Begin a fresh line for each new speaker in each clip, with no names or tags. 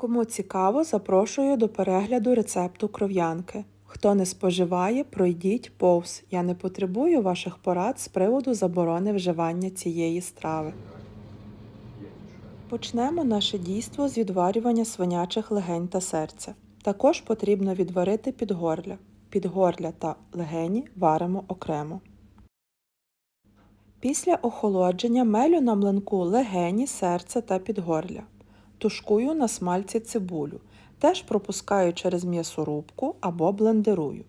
Кому цікаво, запрошую до перегляду рецепту кров'янки. Хто не споживає, пройдіть повз. Я не потребую ваших порад з приводу заборони вживання цієї страви. Почнемо наше дійство з відварювання свинячих легень та серця. Також потрібно відварити підгорля. Підгорля та легені варимо окремо. Після охолодження мелю на млинку легені, серце та підгорля. Тушкую на смальці цибулю. Теж пропускаю через м'ясорубку або блендерую.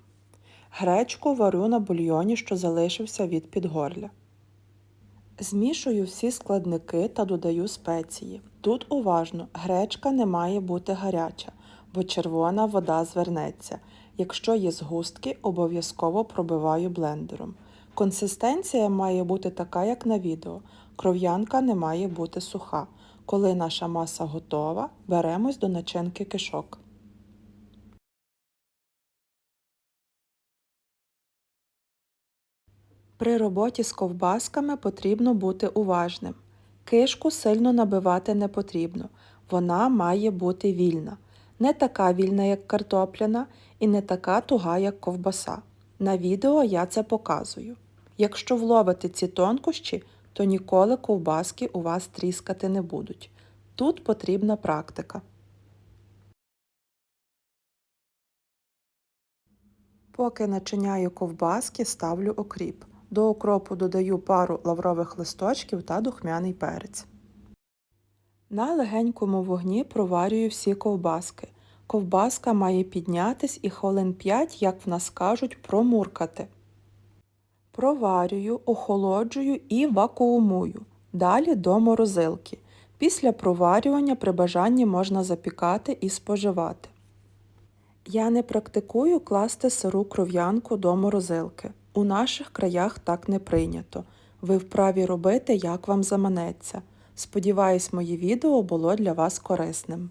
Гречку варю на бульйоні, що залишився від підгорля. Змішую всі складники та додаю спеції. Тут уважно, гречка не має бути гаряча, бо червона вода звернеться. Якщо є згустки, обов'язково пробиваю блендером. Консистенція має бути така, як на відео. Кров'янка не має бути суха. Коли наша маса готова, беремось до начинки кишок. При роботі з ковбасками потрібно бути уважним. Кишку сильно набивати не потрібно. Вона має бути вільна. Не така вільна, як картопляна, і не така туга, як ковбаса. На відео я це показую. Якщо вловити ці тонкощі, то ніколи ковбаски у вас тріскати не будуть. Тут потрібна практика. Поки начиняю ковбаски, ставлю окріп. До окропу додаю пару лаврових листочків та духмяний перець. На легенькому вогні проварюю всі ковбаски. Ковбаска має піднятись і хвилин 5, як в нас кажуть, промуркати. Проварюю, охолоджую і вакуумую. Далі до морозилки. Після проварювання при бажанні можна запікати і споживати. Я не практикую класти сиру кров'янку до морозилки. У наших краях так не прийнято. Ви вправі робити, як вам заманеться. Сподіваюсь, моє відео було для вас корисним.